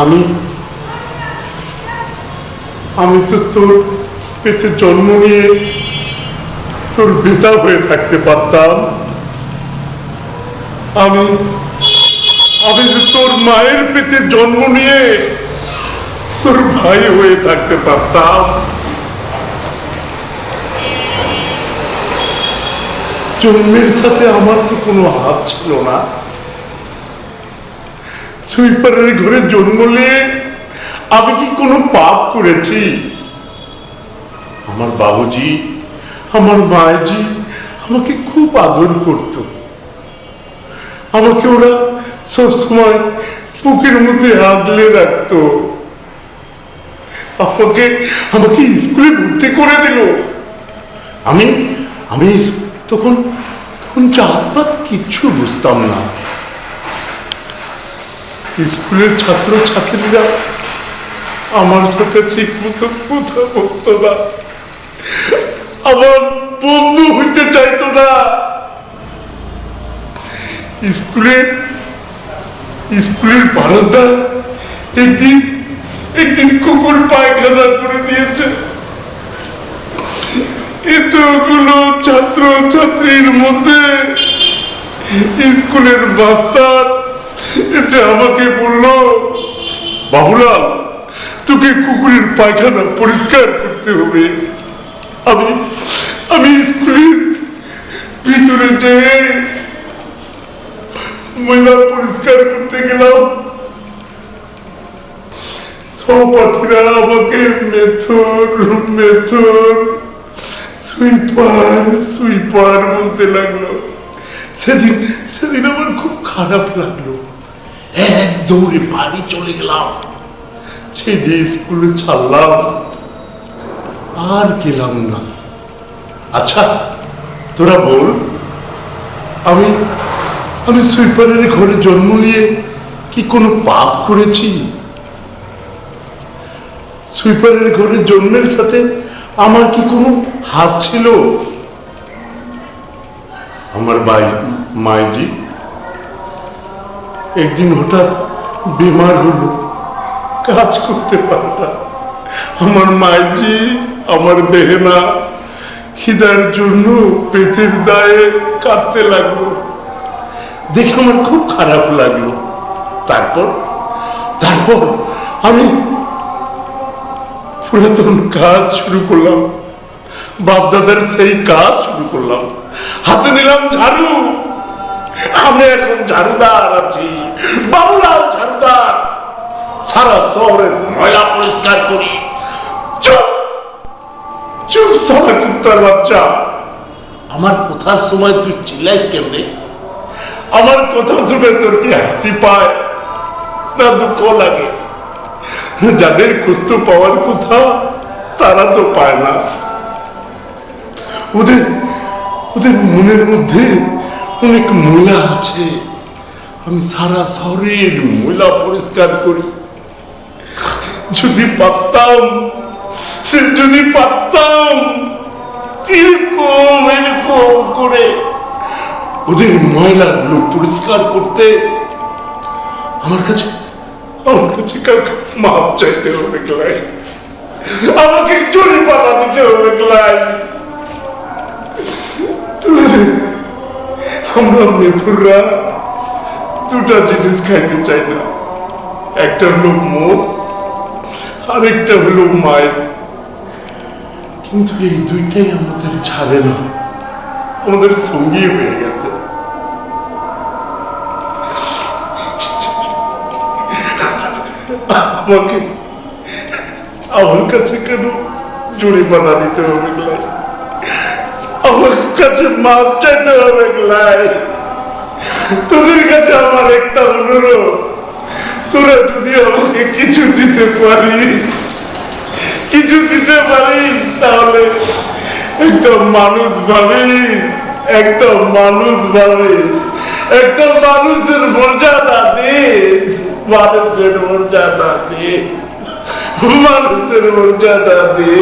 আমি আমি তো তোর পেটে জন্ম নিয়ে তোর বেতা হয়ে থাকতে পারতাম। আমি আমি তোর মায়ের পেটে জন্ম নিয়ে তোর ভাই হয়ে থাকতে পারতাম। জন্মের সাথে আমার তো কোনো হাত ছিল না। সুইপারের ঘরে জন্ম নিয়ে আমি কি কোনো পাপ করেছি? আমার বাবুজি, আমার মায়েজি আমাকে খুব আদর করত। আমাকে ওরা সবসময় বুকের মধ্যে আগলে রাখতো। আমাকে আমাকে স্কুলে ভর্তি করে দিল। আমি আমি তখন তখন জাতপাত কিচ্ছু বুঝতাম না। স্কুলের ছাত্র ছাত্রীরা আমার সাথে ঠিক মতো কথা বলতো না। আমার বন্ধু হইতে চাইতো না। স্কুলের স্কুলের বারান্দা একদিন একদিন কুকুর পায়খানা করে দিয়েছে। এতগুলো ছাত্র ছাত্রীর মধ্যে স্কুলের মাস্টার এসে আমাকে বলল, বাবুলাল, তোকে কুকুরের পায়খানা পরিষ্কার করতে হবে। আমি আমি স্কুলের ভিতরে যেয়ে ময়লা পরিষ্কার করতে গেলাম। সহপাঠীরা আমাকে মেথর মেথর, সুইপার সুইপার বলতে লাগল। সেদিন সেদিন আমার খুব খারাপ লাগল। এক দৌড়ে বাড়ি চলে গেলাম। ছেড়ে স্কুলে ছাড়লাম। আর গেলাম না। আচ্ছা তোরা বল, আমি আমি সুইপারের ঘরে জন্ম নিয়ে কি কোনো পাপ করেছি? সুইপারের ঘরে জন্মের সাথে আমার কি কোনো হাত ছিল? আমার বাই মাইজি একদিন হঠাৎ বিমার হলো। কাজ করতে পারলাম আমার মাইজি, আমার বেহেনা, খিদার জন্য পেটের দায়ে কাঁদতে লাগল। দেখে আমার খুব খারাপ লাগল। তারপর তারপর আমি পুরাতন কাজ শুরু করলাম। বাপদাদার সেই কাজ শুরু করলাম। হাতে নিলাম ঝাড়ু। আমি এখন ঝাড়ুদার আছি বাবুলাল ঝাড়ুদার। সারা শহরের ময়লা পরিষ্কার করি। আমার কথার সময় তুই চিল্লাইস কেমনে? আমার কথা শুনে তোর কি হাসি পায়? না দুঃখ লাগে। যাদের কুস্ত পাওয়ার কথা, তারা তো পায় না। ওদের ওদের মনের মধ্যে অনেক ময়লা আছে। আমি সারা শহরের ময়লা পরিষ্কার করি। যদি পারতাম যদি পারতাম এরকম এরকম করে ওদের ময়লাগুলো পরিষ্কার করতে আমার কাছে আমার কাছে কাউকে মাপ চাইতে হবে ক্লাই আমাকে চুরি পাতা দিতে হবে ক্লাই আমরা মেথুররা দুটা জিনিস খাইতে চাই না। একটা হলো মুখ, আরেকটা হলো মায়ের। কিন্তু এই দুইটাই আমাদের ছাড়ে না। আমাদের সঙ্গী হয়ে গেছে। আমাকে আমার কাছে কেন জরিমানা দিতে হবে? লাই আমার কাছে মাপ চাইতে হবে তোদের কাছে আমার একটা অনুরোধ। তোরা যদি আমাকে কিছু দিতে পারি কিছু দিতে পারি তাহলে একটা মানুষ ভাবে একটা মানুষ ভাবে একটা মানুষের মর্যাদা দে মানুষের মর্যাদা দে মানুষের মর্যাদা দে